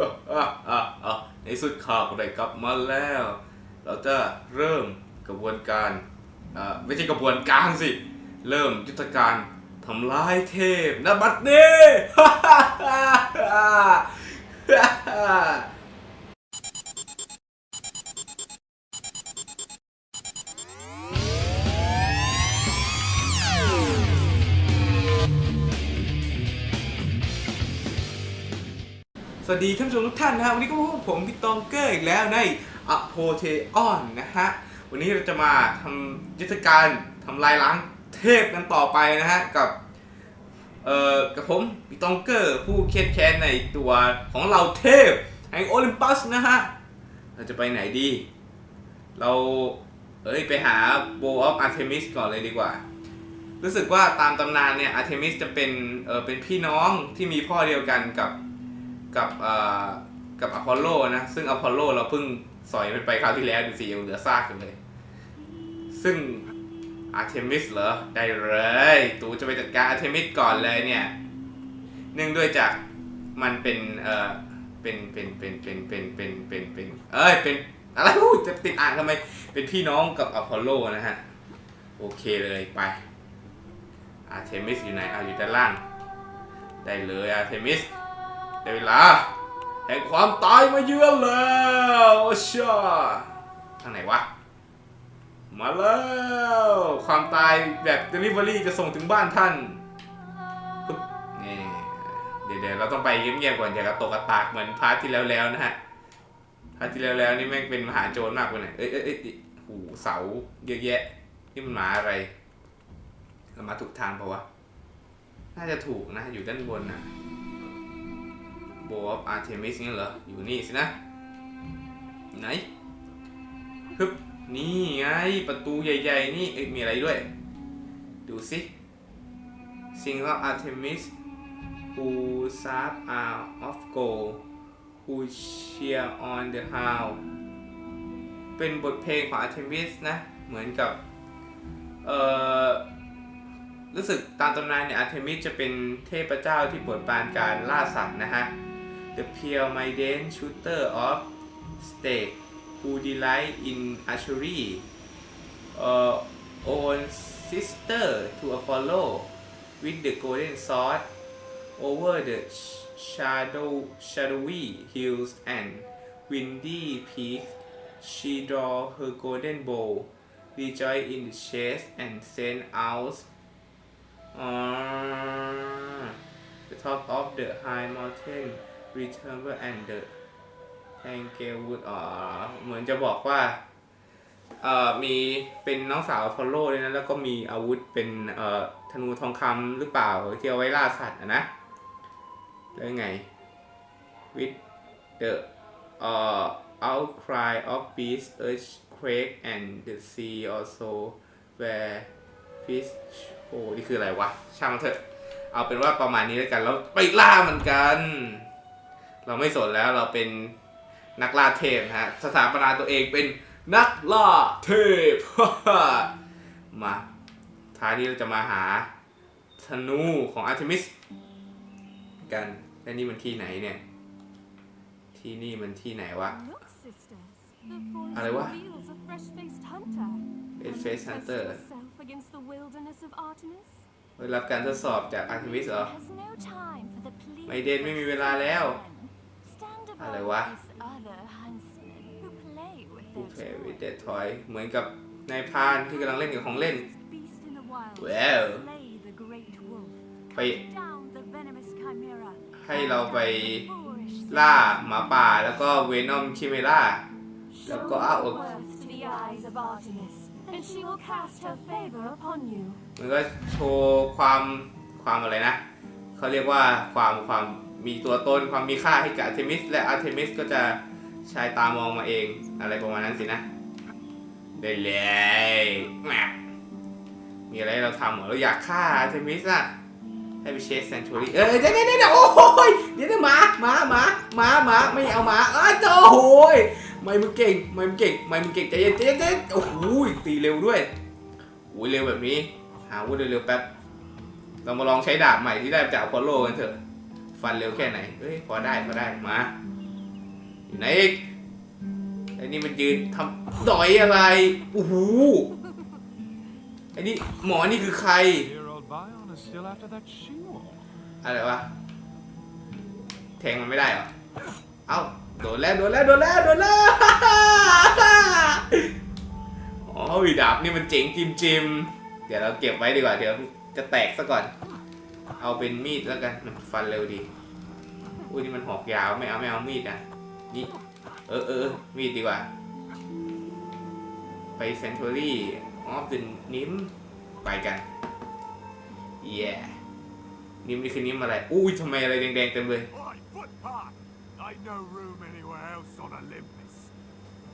ออะอะอะในสุดข่าวก็ได้กลับมาแล้ว เราจะเริ่มกระบวนการอ่าไม่ใช่กระบวนการสิ เริ่มยุทธการทำลายเทพนะบัดนี้ วัสดีท่านผู้ชมทุกท่านนะฮะวันนี้ก็พบกับผมพี่ตองเกอร์อีกแล้วในอโพเทออนนะฮะวันนี้เราจะมาทำยุทธการทำลายล้างเทพกันต่อไปนะฮะกับเอ่อกับผมพี่ตองเกอร์ผู้เครียดแค้นในตัวของเราเทพแห่งโอลิมปัสนะฮะเราจะไปไหนดี เราเอ้ยไปหาโบออฟอาร์เทมิสก่อนเลยดีกว่า รู้สึกว่าตามตำนานเนี่ยอาร์เทมิสจะเป็นเออเป็นพี่น้องที่มีพ่อเดียวกันกับ กับอ่อกับอพอลโลนะ ซึ่งอพอลโลเราเพิ่งสอยมันไปคราวที่แล้วดูสิยังเหลือซากอยู่เลย ซึ่งอาร์เทมิสเหรอ ได้เลย ตูจะไปจัดการอาร์เทมิสก่อนเลยเนี่ย เนื่องด้วยจากมันเป็น เออเป็นเป็นเป็นเป็นเป็นเป็นเป็นเป็นเอ้ยเป็นอะไรอู้จะติดอ่านทำไม เป็นพี่น้องกับอพอลโลนะฮะ โอเคเลยไป อาร์เทมิสอยู่ไหนเอาอยู่ด้านล่าง ได้เลยอาร์เทมิส ได้เวลาแห่งความตายมาเยือนแล้วโอ้ชาทางไหนวะ มาแล้ว ความตายแบบ Delivery จะส่งถึงบ้านท่านนี่เดี๋ยวเราต้องไปเงียบๆก่อนอย่ากระตกกระตากเหมือนพาร์ทที่แล้วๆนะฮะพาร์ทที่แล้วๆนี่แม่งเป็นมหาโจรมากกว่าไหนอยเอ้ยเอ้ยเอ้ยโอ้โหเสาเยอะแยะ นี่มันหมาอะไรเรามาถูกทางปล่าวะ น่าจะถูกนะ อยู่ด้านบนนะ โบออฟอาร์เทมิสเนี่ยเหรอ อยู่นี่สินะ ไหนฮึบนี่ไง ประตูใหญ่ๆ นี่ เอ้ยมีอะไรด้วย ดูสิ Sing of Artemis who serve out of gold who cheer on the hound เป็นบทเพลงของ Artemis นะ เหมือนกับ เอ่อรู้สึกตามตำนานเนี่ยอาร์เทมิสจะเป็นเทพเจ้าที่โปรดปรานการล่าสัตว์นะฮะ The pure maiden shooter of stake who delight in archery uh, own sister to Apollo with the golden sword over the shadow shadowy hills and windy peaks. She draw her golden bow rejoice in the chase and send out Ah, the top of the high mountain return and the Tanglewood อ๋อ เหมือนจะบอกว่า เอ่อ มีเป็นน้องสาวพอลโลเลยนะ แล้วก็มีอาวุธเป็น เอ่อ ธนูทองคำหรือเปล่า ที่เอาไว้ล่าสัตว์อะนะ แล้วยังไง with the uh, outcry of beast earthquake and the sea also where fish โอ้นี่คืออะไรวะ ช่างมันเถอะ เอาเป็นว่าประมาณนี้แล้วกันเราไปล่ามันกัน เราไม่สนแล้วเราเป็นนักล่าเทพนะฮะสถาปนาตัวเองเป็นนักล่าเทพ มาท้ายนี้เราจะมาหาธนูของอาร์เทมิสกันและนี่มันที่ไหนเนี่ย ที่นี่มันที่ไหนวะ อะไรวะ? reveals a fresh-faced hunter. Fresh Will you faced test hunter. yourself against the wilderness of Artemis? ได้รับการทดสอบจากอาร์เทมิสเหรอ ไม่เดนไม่มีเวลาแล้ว อะไร above วะ this other huntsmen who play with ผู้ their แพ้วิ toys. เดทอยเหมือนกับนายพรานที่กำลังเล่นกับของเล่น Beast in the wild. Well. Slay the great wolf. ไป Cut down the venomous chimera. ให้เราไป Foolish ล่าหมาป่าแล้วก็เวนอมคิเมล่าแล้วก็เอา Show your worth to the eyes of Artemis, and she will cast her favor upon you. มันก็โชว์ความความอะไรนะ เขาเรียกว่าความความ มีตัวตนความมีค่าให้กับอาร์เทมิสและอาร์เทมิสก็จะชายตามองมาเองอะไรประมาณนั้นสินะได้เลยแหมมีอะไรเราทำเหรอเราอยากฆ่าอาร์เทมิสอะให้ไปเชสแซนชูรีเอ้ยเดี๋ยวเดี๋ยวเดี๋ยวโอ้ยเดี๋ยวเดี๋ยวหมาหมาหมาหมาหมาไม่เอาหมาเอ้ยโอ้โหยไม่มึงเก่งไม่มึงเก่งไม่มึงเก่งใจเย็นใจเย็นใจเย็นโอ้โหยตีเร็วด้วยโอ้ยเร็วแบบนี้ หาวุธเร็วๆแป๊บเรามาลองใช้ดาบใหม่ที่ได้จากอพอลโลกันเถอะ ฟันเร็วแค่ไหนเฮ้ยพอได้พอได้มาอยู่ไหนอีกไอ้นี่มันยืนทำดอยอะไรโอ้โหไอ้นี่หมอนี่คือใคร อะไรวะแทงมันไม่ได้เหรอเอ้าโดนแล้วโดนแล้วโดนแล้วโดนแล้วอ๋อวีดาบนี่มันเจ๋งจิมจิมเดี๋ยวเราเก็บไว้ดีกว่าเดี๋ยวจะแตกซะก่อน เอาเป็นมีดแล้วกันมันฟันเร็วดี อุ้ยนี่มันหอกยาวไม่เอาไม่เอามีดนะนี่เออเออเออมีดดีกว่า ไปเซน t ูรี่ออฟดินนิมไปกันเย้นิมนี่คือนิมอะไร อุ้ยทำไมอะไรแดงๆเต็มเลย Oi, footpath! Ain't no room anywhere else on Olympus.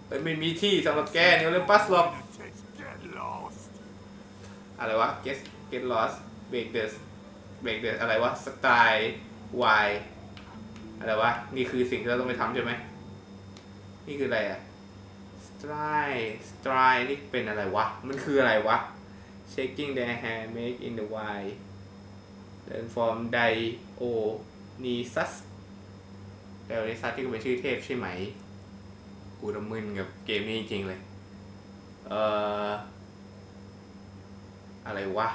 เอ้ยไม่มีที่สำหรับแกเนี่ยเลยปัสหรอก Lunatics, get lost. อะไรวะ get get lost break the break the อะไรวะ สไตล์ y อะไรวะ นี่คือสิ่งที่เราต้องไปทำใช่ไหม นี่คืออะไรอะ stride stride นี่เป็นอะไรวะ มันคืออะไรวะ shaking their hand make in the y learn from Dionysus Dionysus ที่ก็เป็นชื่อเทพใช่ไหม กูระมึนกับเกมนี้จริงๆเลย เอ่อ อะไรวะ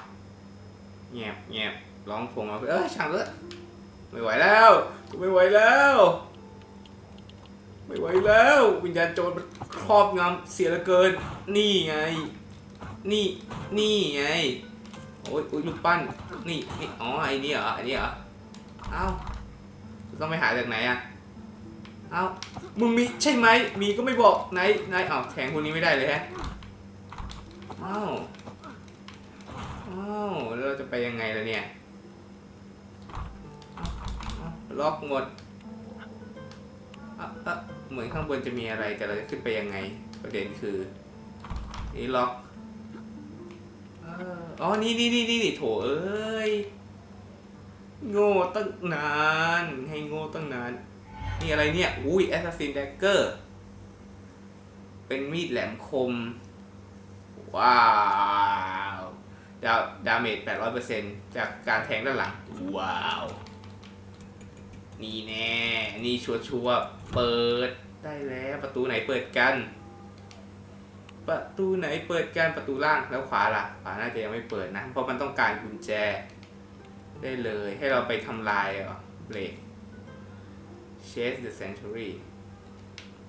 เงียบเงียบ ร้องพงมาเอ้ยช่างเถอะไม่ไหวแล้วกูไม่ไหวแล้ว ไม่ไหวแล้ว วิญญาณโจรมันครอบงำเสียเหลือเกิน นี่ไง นี่นี่ไงโอ้ยโอ้ยลูกปั้นนี่นี่อ๋อไอ้นี่เหรอไอ้นี่เหรอเอ้าต้องไปหาจากไหนอะเอ้ามึงมีใช่ไหมมีก็ไม่บอกไหนไหนอ้าวแทงคนนี้ไม่ได้เลยฮะเอ้าอ้าแล้วเราจะไปยังไงล่ะเนี่ย ล็อกหมดอะอะเหมือนข้างบนจะมีอะไรแต่เราจะขึ้นไปยังไง ประเด็นคือนี่ล็อกอ๋อ นี่นี่นี่นี่โถเอ้ย โง่ตั้งนาน ให้โง่ตั้งนาน นี่อะไรเนี่ย อุ้ย Assassin Dagger เป็นมีดแหลมคม ว้าวดาดาเมจ800%จากการแทงด้านหลัง ว้าว นี่แน่ นี่ชัวชัวร์ๆเปิดได้แล้วประตูไหนเปิดกัน ประตูไหนเปิดกันประตูล่างแล้วขวาล่ะขวาน่าจะยังไม่เปิดนะ เพราะมันต้องการกุญแจ ได้เลยให้เราไปทำลายเหรอเบรก Chase the Century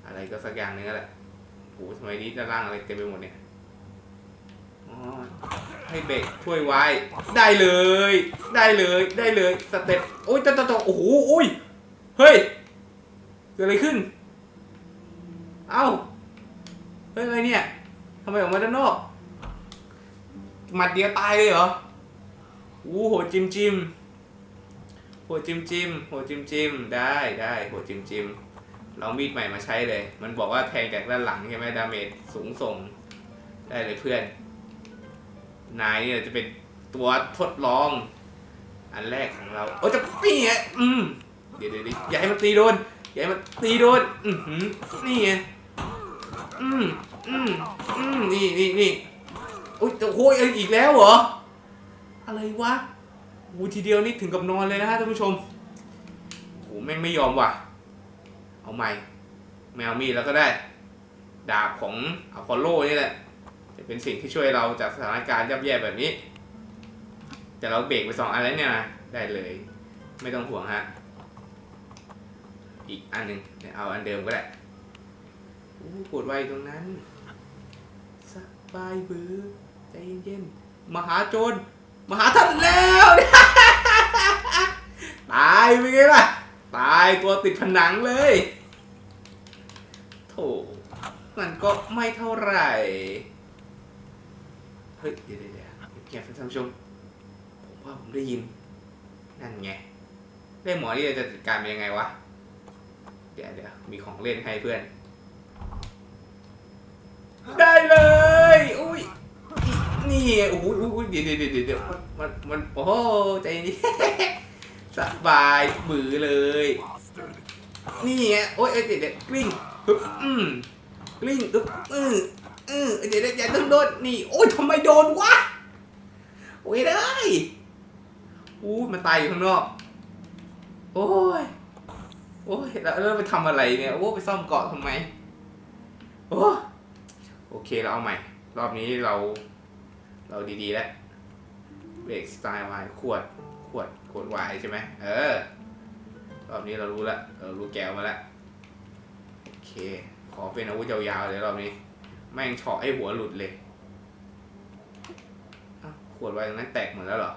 อะไรก็สักอย่างนึงนั่นแหละโหทำไมนี้ด้านล่างอะไรเต็มไปหมดเนี่ยอ๋อให้เบรกถ้วยไว้ ได้เลย ได้เลย ได้เลย สเต็ปโอ้ยตะตะตะโอ้โหโอ้ย เฮ้ย เกิดอะไรขึ้น เอ้า เฮ้ยอะไรเนี่ยทำไมออกมาด้านนอก หมัดเดียวตายเลยเหรอ อู้โหจิมจิมโหจิมจิมโหจิมจิมได้ได้โหจิมจิมลองมีดใหม่มาใช้เลย มันบอกว่าแทงจากด้านหลังใช่ไหมดาเมจสูงส่ง ได้เลยเพื่อน นายเนี่ยจะเป็นตัวทดลอง อันแรกของเรา โอ้จะนี่ไงอืม เดี๋ยวเดี๋ยวอย่าให้มันตีโดน อย่าให้มันตีโดน อือหือนี่ไง อืมอืมอืมนี่นี่นี่โอ้ยโอ้ยอีกแล้วเหรอ อะไรวะโอ้ทีเดียวนี่ถึงกับนอนเลยนะฮะท่านผู้ชมโอ้แม่งไม่ยอมว่ะ เอาใหม่ แมวมีแล้วก็ได้ ดาบของอพอลโลนี่แหละ จะเป็นสิ่งที่ช่วยเราจากสถานการณ์ยับแย่แบบนี้ แต่เราเบรกไปสองอันแล้วเนี่ยนะได้เลย ไม่ต้องห่วงฮะ อีกอันหนึ่งเดี๋ยวเอาอันเดิมก็ได้อู้ปวดไวตรงนั้น สบายบือใจเย็นๆมหาโจรมหาท่านแล้วตายไปไงล่ะ ตายตัวติดผนังเลยโถมันก็ไม่เท่าไหร่ เฮ้ย เดี๋ยวเดี๋ยวเดี๋ยวแกท่านผู้ชม ผมว่าผมได้ยิน นั่นไงเรื่องหมอนี่จะจัดการเป็นยังไงวะ เดี๋ยวเดี๋ยวมีของเล่นให้เพื่อน ได้เลย อุ้ยนี่ไงโอ้โหอุ้ยอุ้ยเดี๋ยวเดี๋ยวเดี๋ยวเดี๋ยวมันมันโอ้โหใจเย็นสบายบือเลย Bastard. นี่ไงโอ้ยเอ้ยเดี๋ยวเดี๋ยวกลิ้งฮึบอืมกลิ้งอึบอืออือเดี๋ยวเดี๋ยวอย่าต้องโดนนี่โอ้ยทำไมโดนวะโอ้ยได้อู้มันตายอยู่ข้างนอก โอ้ย โอ้ยแล้วไปทำอะไรเนี่ยโอ้ไปซ่อมเกาะทำไมโอ้โอเคเราเอาใหม่ รอบนี้เรา เราดีๆแล้วเบรกสไตล์วายขวด ขวด ขวดวายใช่ไหมเออ รอบนี้เรารู้ล้วเรารู้แก้วมาแล้วโอเค ขอเป็นอาวุธยาวๆเลยรอบนี้ แม่งเฉาะให้หัวหลุดเลยขวดวายตรงนั้นแตกหมดแล้วเหรอ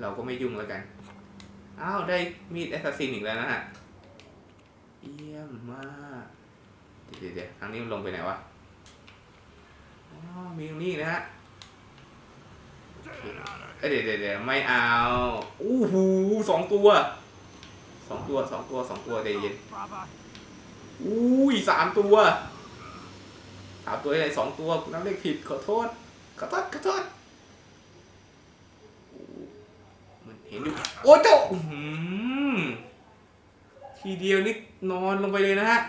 เราก็ไม่ยุ่งแล้วกัน อ้าว ได้มีดแอสซัสซินอีกแล้วนะฮะ เยี่ยมมากเดี๋ยวเดี๋ยวทางนี้มันลงไปไหนวะอ๋อมีตรงนี้นะฮะเอ้ยเดี๋ยวเดี๋ยวไม่เอาอู้หูสองตัวสองตัวสองตัวสองตัวใจเย็น Brother. อุ้ยสามตัวสามตัวอะไรสองตัวนับเลขผิดขอโทษขอโทษขอโทษมันเห็นอยู่โอ้เจ้าอื้อหือ ทีเดียวนี่นอนลงไปเลยนะฮะ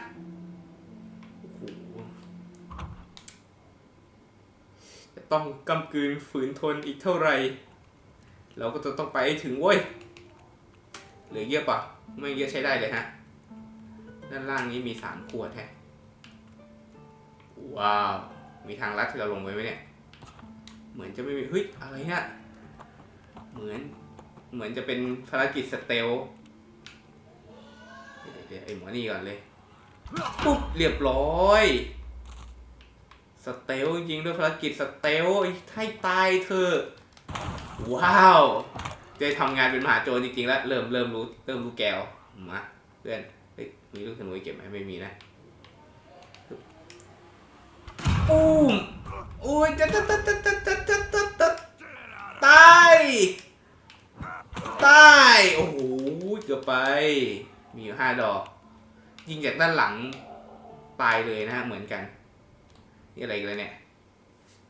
จะต้องกำกืนฝืนทนอีกเท่าไหร่ เราก็จะต้องไปให้ถึงเว้ยเหลือเยอะปะไม่เยอะใช้ได้เลยฮะ ด้านล่างนี้มีสามขวดแฮะว้าว มีทางลัดที่เราลงไปไหมเนี่ย เหมือนจะไม่มีเฮ้ยอะไรเนี่ยเหมือน เหมือนจะเป็นภารกิจสเตล ดี๋ยวไอ้หมอนี่ก่อนเลย ปุ๊บเรียบร้อยสเตลจริงด้วยภารกิจสเตลให้ตายเธอ ว้าวจะทำงานเป็นมหาโจรจริงๆแล้ว เริ่มเริ่มรู้เริ่มรู้แกวมาเพื่อนเฮ้ยมีลูกธนูเก็บไหมไม่มีนะปุ้มโอ้ยจะจะจะจะจะจะจะจะจะตาย ตาย โอ้โห เกือบไป มีอยู่ห้าดอก ยิงจากด้านหลังตายเลยนะฮะ เหมือนกัน นี่อะไรกันเนี่ย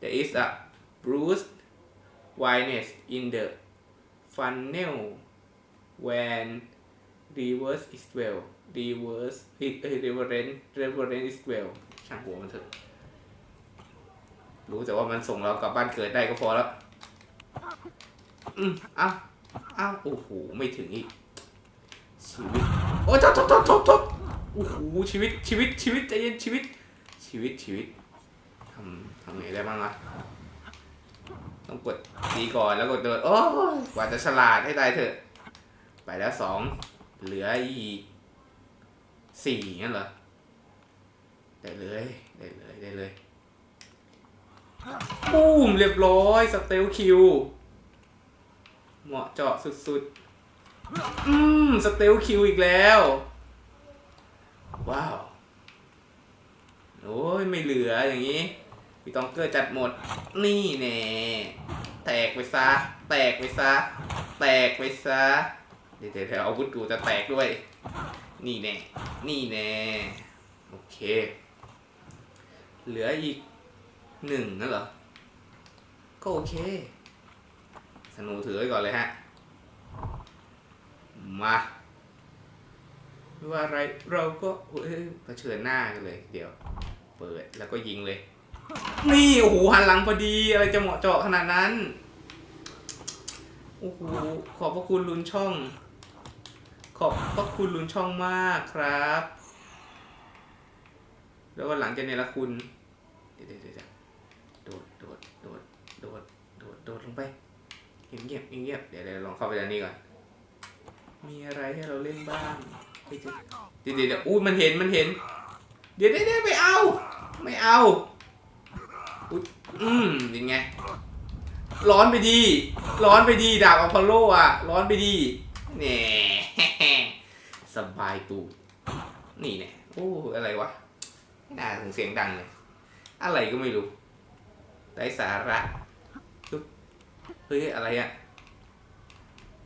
There is a bruised whiteness in the funnel when reverse is well reverse เอ้ยเอ้ย reverence reverence is well ช่างหัวมันเถอะ รู้แต่ว่ามันส่งเรากลับบ้านเกิดได้ก็พอแล้ว อืมอ้าเอ้าวโอ้โห ไม่ถึงอีก ชีวิตโอ้ยทบทบทบทบทบโอ้โหชีวิตชีวิตชีวิตใจเย็นชีวิต ชีวิตชีวิตทำทำไงได้บ้างวะต้องกดตีก่อนแล้วกดเดินโอ้ยกว่าจะฉลาดให้ได้เถอะ ไปแล้วสองเหลืออีกสี่งั้นเหรอได้เลยได้เลยได้เลยปุ้มเรียบร้อยสเตลคิวเหมาะเจาะสุดๆ อืม สเตลคิวอีกแล้ว ว้าว โอ้ย ไม่เหลืออย่างนี้พี่ตองเกอร์จัดหมด นี่แน่แตกไปซะ แตกไปซะ แตกไปซะ เดี๋ยวเดี๋ยวเดี๋ยวอาวุธกูจะแตกด้วย นี่แน่ นี่แน่ โอเค เหลืออีกหนึ่งนั่นเหรอ ก็โอเค สนูถือไว้ก่อนเลยฮะ มาไม่ว่าอะไรเราก็เฮ้ยเผชิญหน้ากันเลย เดี๋ยว เปิดแล้วก็ยิงเลย นี่โอ้โหหันหลังพอดีอะไรจะเหมาะเจาะขนาดนั้นโอ้โหขอบพระคุณลุนช่อง ขอบพระคุณลุนช่องมากครับ แล้ววันหลังจะเนรคุณเดี๋ยวเดี๋ยวเดี๋ยวโดดโดดโดดโดดโดดโดดลงไปเงียบเงียบเงียบเดี๋ยวเดี๋ยวลองเข้าไปด้านนี้ก่อน มีอะไรให้เราเล่นบ้างเดี๋ยวเดี๋ยวอู้มันเห็นมันเห็น เดี๋ยวเดี๋ยวไม่เอา ไม่เอาอุ๊ยอืมยังไง ร้อนไปดี ร้อนไปดีดาบอพอลโลอะ ร้อนไปดีแหน่สบายตูนี่แน่โอ้อะไรวะไม่น่าถึงเสียงดังเลย อะไรก็ไม่รู้ไร้สาระเฮ้ยอะไรอะ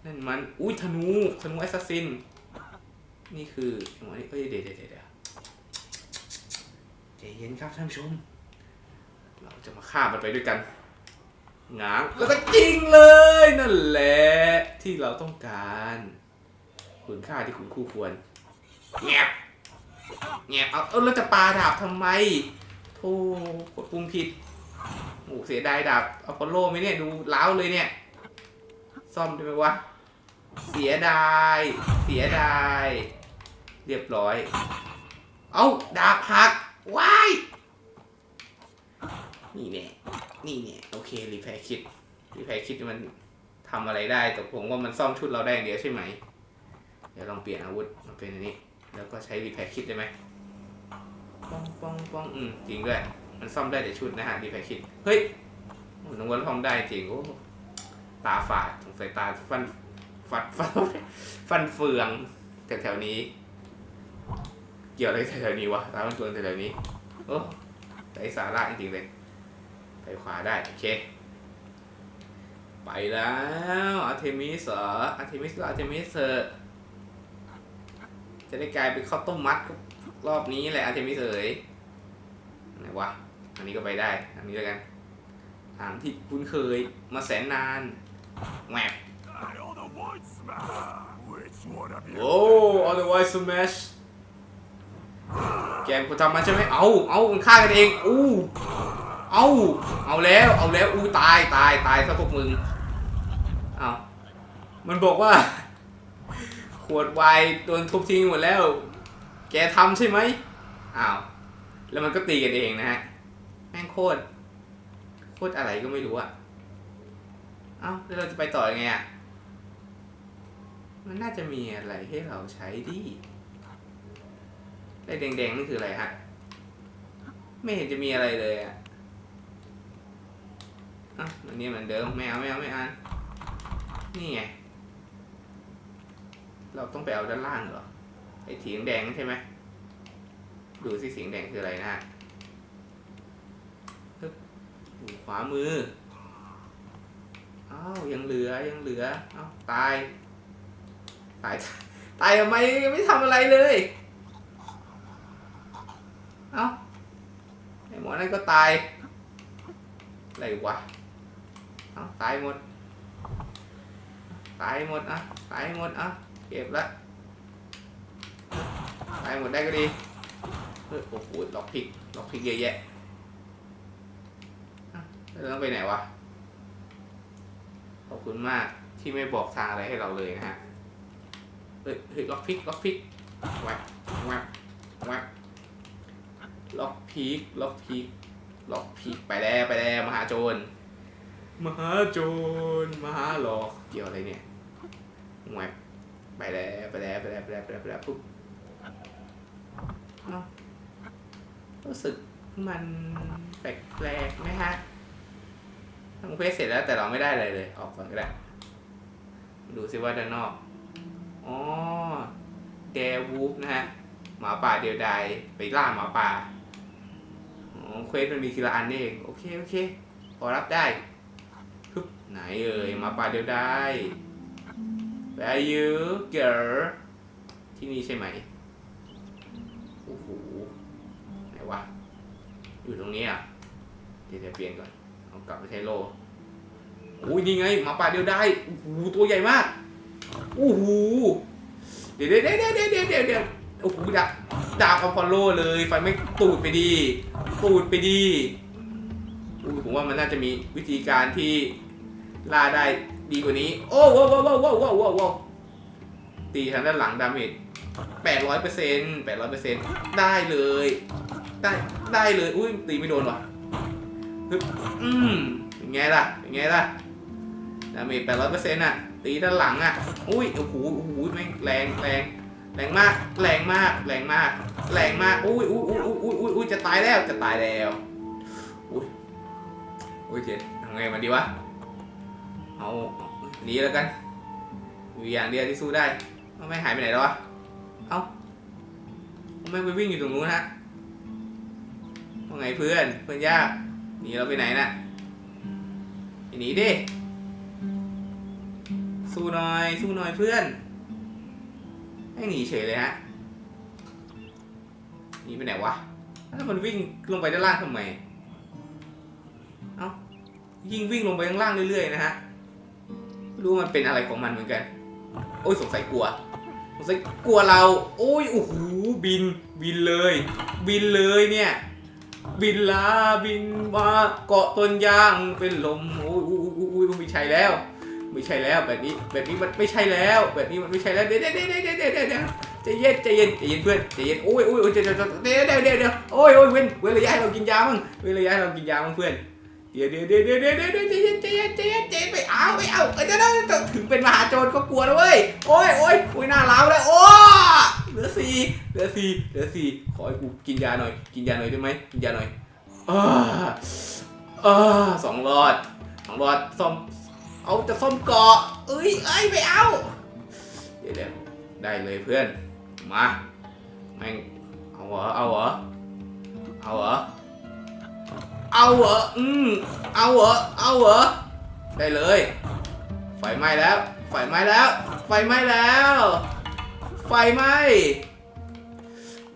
นั่นมัน อุ้ยธนู ธนูแอสซัสซิน นี่คือไอ้หมอนี่เอ้ยเดี๋ยวเดี๋ยวเดี๋ยวเดี๋ยวใจเย็นครับท่านผู้ชม เราจะมาฆ่ามันไปด้วยกันง้างแล้วก็ยิงเลยนั่นแหละที่เราต้องการ คุณค่าที่คุณคู่ควรแงบแงบเอาเออเราจะปาดาบทำไมโธ่กดปุ่มผิดโอ้เสียดายดาบอพอลโลไหมเนี่ยดูล้าวเลยเนี่ย ซ่อมได้ไหมวะ เสียดาย เสียดาย เรียบร้อย เอาดาบหักว้ายนี่แน่นี่แน่โอเครีแพร์คิดรีแพร์คิดมันทำอะไรได้แต่ผมว่ามันซ่อมชุดเราได้อย่างเดียวใช่ไหม เดี๋ยวลองเปลี่ยนอาวุธมาเป็นอันนี้ แล้วก็ใช้รีแพร์คิดได้ไหมป้องป้องป้องอืมจริงด้วย มันซ่อมได้แต่ชุดนะฮะรีแพร์คิด เฮ้ยโอ้นึกว่าซ่อมได้จริงโอ้ตาฝาดสงสัยตาฟัน ฟัดฟันฟันเฟืองแถวๆนี้ เกี่ยวอะไรแถวๆนี้วะตาฟันเฟืองแถวๆนี้โอ้ไร้สาระจริงๆเลยไปขวาได้โอเค ไปแล้วอาร์เทมิสเหรออาร์เทมิสก็อาร์เทมิสเถอะจะได้กลายเป็นข้าวต้มมัดรอบนี้แหละอาร์เทมิสเอ๋ยไหนวะอันนี้ก็ไปได้ อันนี้แล้วกันทางที่คุ้นเคยมาแสนนานแหว บ I on the white smash. Which one of you? โอ้ otherwise smash แกมคุณทำมันใช่ไหมเอาเอามันฆ่ากันเอง อู้เอาเอาแล้ว เอาแล้ว อู้ตาย ตาย ตายซะพวกมึง เอามันบอกว่า ขวดไวน์โดนทุบทิ้งหมดแล้ว แกทำใช่ไหมอ้าว แล้วมันก็ตีกันเองนะฮะ แม่งโคตร โคตรอะไรก็ไม่รู้อะเอ้าแล้วเราจะไปต่อยังไงอะ มันน่าจะมีอะไรให้เราใช้ดิไอ้แดงๆนี่คืออะไรฮะ ไม่เห็นจะมีอะไรเลยอะอะอันนี้เหมือนเดิมไม่เอาไม่เอาไม่เอานี่ไง เราต้องไปเอาด้านล่างเหรอ ไอ้สีแดงใช่ไหม ดูสิสีแดงคืออะไรนะฮึบอยู่ขวามือ อ้าว ยังเหลือยังเหลือเอ้าตาย ตายตายทำไมไม่ทำอะไรเลย เอ้าไอหมอนั่นก็ตาย อะไรวะ เอ้าตายหมด ตายหมดอะ ตายหมดอะ เก็บละตายหมดได้ก็ดีเฮ้ยโอ้โหล็อกพิกล็อกพิกเยอะแยะอะแล้วเราต้องไปไหนวะ ขอบคุณมากที่ไม่บอกทางอะไรให้เราเลยนะฮะ เฮ้ยเฮ้ยล็อกพิกล็อกพิกแวบแวบแวบล็อกพิกล็อกพิกล็อกพิกไปแล้วไปแล้วมหาโจรมหาโจรมหาหลอกเกี่ยวอะไรเนี่ยแวบไปแล้วไปแล้วไปแล้วไปแล้วไปแล้วไปแล้วปุ๊บเอ้ารู้สึกมันแปลกๆไหมฮะทำเควสเสร็จแล้วแต่เราไม่ได้อะไรเลย ออกก่อนก็ได้ ดูซิว่าด้านนอก อ๋อแดวูฟนะฮะหมาป่าเดียวดายไปล่าหมาป่าอ๋อเควสมันมีทีละอันนี่เอง โอเค โอเคพอรับได้ฮึบไหนเอ่ยหมาป่าเดียวดาย Where are you girl ที่นี่ใช่ไหมโอ้โหไหนวะอยู่ตรงนี้อะเดี๋ยวเดี๋ยวเปลี่ยนก่อน เอากลับไปใช้โลโอ้ยนี่ไงหมาป่าเดียวดายโอ้โหตัวใหญ่มาก โอ้โหเดี๋ยวเดี๋ยวเดี๋ยวเดี๋ยวเดี๋ยวเดี๋ยวโอ้โหดาบดาบอพอลโลเลยไฟไม่ตูดไปดีตูดไปดีอู้ผมว่ามันน่าจะมีวิธีการที่ล่าได้ดีกว่านี้ โอ้ว้าวว้าวว้าวว้าวว้าวตีทางด้านหลังดาเมจแปดร้อยเปอร์เซ็นต์แปดร้อยเปอร์เซ็นต์ได้เลย ได้ได้เลย อุ้ยตีไม่โดนว่ะฮึบอืมเป็นไงล่ะเป็นไงล่ะดาเมจแปดร้อยเปอร์เซ็นต์อะ ตีด้านหลังอะ อุ้ยโอ้โหโอ้โหแม่งแรงแรงแรงมาก แรงมาก แรงมาก แรงมาก อุ้ยอุ้ยอุ้ยอุ้ยอุ้ยอุ้ยจะตายแล้ว จะตายแล้ว อุ้ย อุ้ยเจ็ดทำไงมันดีวะ เอาหนีแล้วกันอยู่อย่างเดียวที่สู้ได้ไม่หายไปไหนแล้ววะ เอ้าเอาไม่ไปวิ่งอยู่ตรงนู้นฮะว่าไงเพื่อน เพื่อนยาก หนีเราไปไหนน่ะ หนีดิ สู้หน่อย สู้หน่อยเพื่อนให้หนีเฉยเลยฮะหนีไปไหนวะแล้วมันวิ่งลงไปด้านล่างทำไมเอ้ายิ่งวิ่งลงไปข้างล่างเรื่อยๆนะฮะรู้มันเป็นอะไรของมันเหมือนกัน โอ้ยสงสัยกลัวสงสัยกลัวเรา โอ้ยโอ้โหบินบินเลย บินเลยเนี่ย บินลาบินมาเกาะต้นยางเป็นลมโอ้ยโอ้ยโอ้ยโอ้ยไม่ใช่แล้ว ไม่ใช่แล้วแบบนี้แบบนี้มันไม่ใช่แล้ว แบบนี้มันไม่ใช่แล้วเดี๋ยวเดี๋ยวเดี๋ยวเดี๋ยวเดี๋ยวเยวใจเย็นใจเย็นใจเย็นเพื่อนใจเย็นโอ้ยโอ้ยโอ้ยเดี๋ยวเดี๋ยวเดี๋ยวเดี๋ยวเดี๋ยวโอ้ยโอ้ยเว้นเว้นระยะให้เรากินยามั้งเว้นระยะให้เรากินยามั้งเพื่อนเดี๋ยวเดี๋ยวเดี๋ยวเดี๋ยวเดี๋ยวเดี๋ยวใจเย็นใจเย็นใจเย็นใจเย็นไม่เอาไม่เอาเอ้เดี๋ยวเดี๋ยวถึงเป็นมหาโจรก็กลัวเว้ยโอ้ยโอ้ยโอ้ยหน้าร้าวเลยโอ้เหลือสี่เหลือสี่เหลือสี่ขอให้กูกินยาหน่อย กินยาหน่อยได้ไหมกินยาหน่อยอ่าอ่าสองหลอดสองหลอดซ่อม เอาจะซ่อมเกาะเอ้ยเอ้ยไม่เอา เดี๋ยวเดี๋ยวได้เลยเพื่อน มาแม่งเอาเหรอ เอาเหรอ เอาเหรอ เอาเหรอ อืม เอาเหรอ เอาเหรอ ได้เลย ไฟไหม้แล้ว ไฟไหม้แล้ว ไฟไหม้แล้ว ไฟไหม้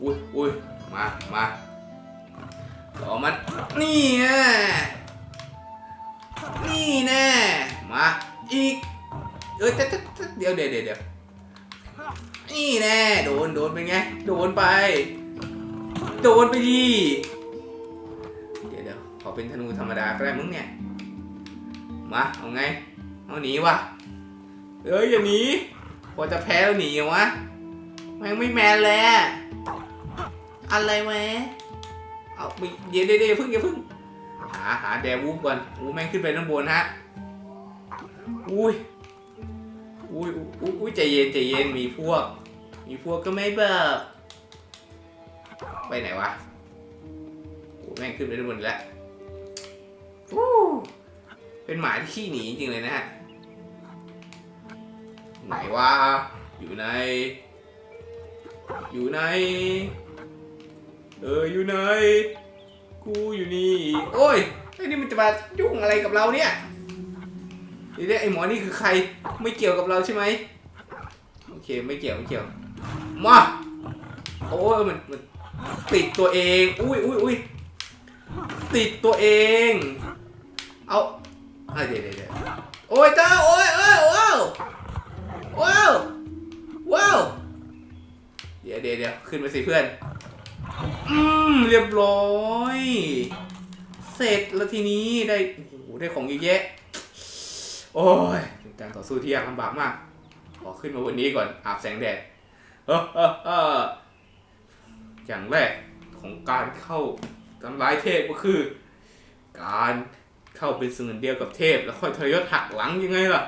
อุ้ยอุ้ยมา มาต่อมัน นี่แน่ เอ้ยแต่แต่แต่เดี๋ยวเดี๋ยวเดี๋ยวเดี๋ยวนี่แน่โดนโดนเป็นไง โดนไป โดนไปดีเดี๋ยวเดี๋ยวขอเป็นธนูธรรมดาก็ได้มึงเนี่ย มาเอาไง เอาหนีวะเอ้ยอย่าหนีพอจะแพ้แล้วหนีเหรอวะแม่งไม่แมนเลยอะไรวะเอาไปเดี๋ยวเดี๋ยวเพึ่งอย่าเพึ่งหาหาแดวูฟก่อนอู้แม่งขึ้นไปด้านบนฮะอุ้ย อุ้ยอุ้ยอุ้ยใจเย็นใจเย็นมีพวก มีพวกก็ไม่เบิกไปไหนวะโอ้แม่งขึ้นไปด้านบนแล้วเป็นหมาที่ขี้หนีจริงๆเลยนะฮะไหนวะอยู่ใน อยู่ใน เอออยู่ในกูอยู่นี่โอ้ยไอ้นี่มันจะมายุ่งอะไรกับเราเนี่ยเดี๋ยวไอ้หมอนี่คือใคร ไม่เกี่ยวกับเราใช่ไหมโอเคไม่เกี่ยวไม่เกี่ยวมาโอ้ยมันมันติดตัวเองอุ้ยอุ้ยอุ้ยติดตัวเอง เอาเดี๋ยวเดี๋ยวโอ้ยเจ้าโอ้ยเอ้ยว้าวว้าวว้าวเดี๋ยวเดี๋ยวเดี๋ยวขึ้นมาสิเพื่อนอืมเรียบร้อยเสร็จแล้วทีนี้ได้โอ้โหได้ของเยอะแยะโอ้ย การต่อสู้ที่ยากลำบากมาก ขอขึ้นมาวันนี้ก่อนอาบแสงแดดอย่างแรกของการเข้าทำร้ายเทพก็คือ การเข้าเป็นส่วนเดียวกับเทพ แล้วค่อยทรยศหักหลังยังไงล่ะ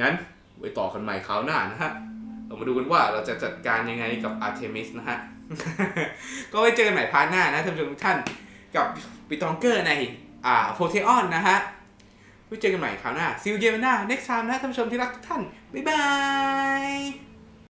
งั้นไว้ต่อกันใหม่คราวหน้านะฮะ เรามาดูกันว่าเราจะจัดการยังไงกับอาร์เทมิสนะฮะ ก็ไว้เจอกันใหม่พาร์ทหน้านะท่านผู้ชมทุกท่านกับปิตองเกอร์ในอ่าโพเทออนนะฮะ ไว้เจอกันใหม่คราวหน้าซิลเยมหน้า next time นะท่านผู้ชมที่รักทุกท่าน บ๊ายบาย